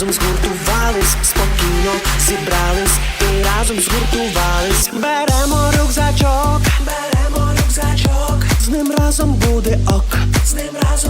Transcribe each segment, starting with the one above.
Разом згуртувались, спокійно зібрались і разом згуртувались. Беремо рюкзачок, беремо рюкзачок, з ним разом буде ок, з ним разом.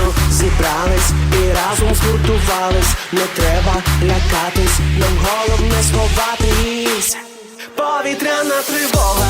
Спокійно зібрались і разом згуртувались. Не треба лякатись, нам головне сховатись. Повітряна тривога,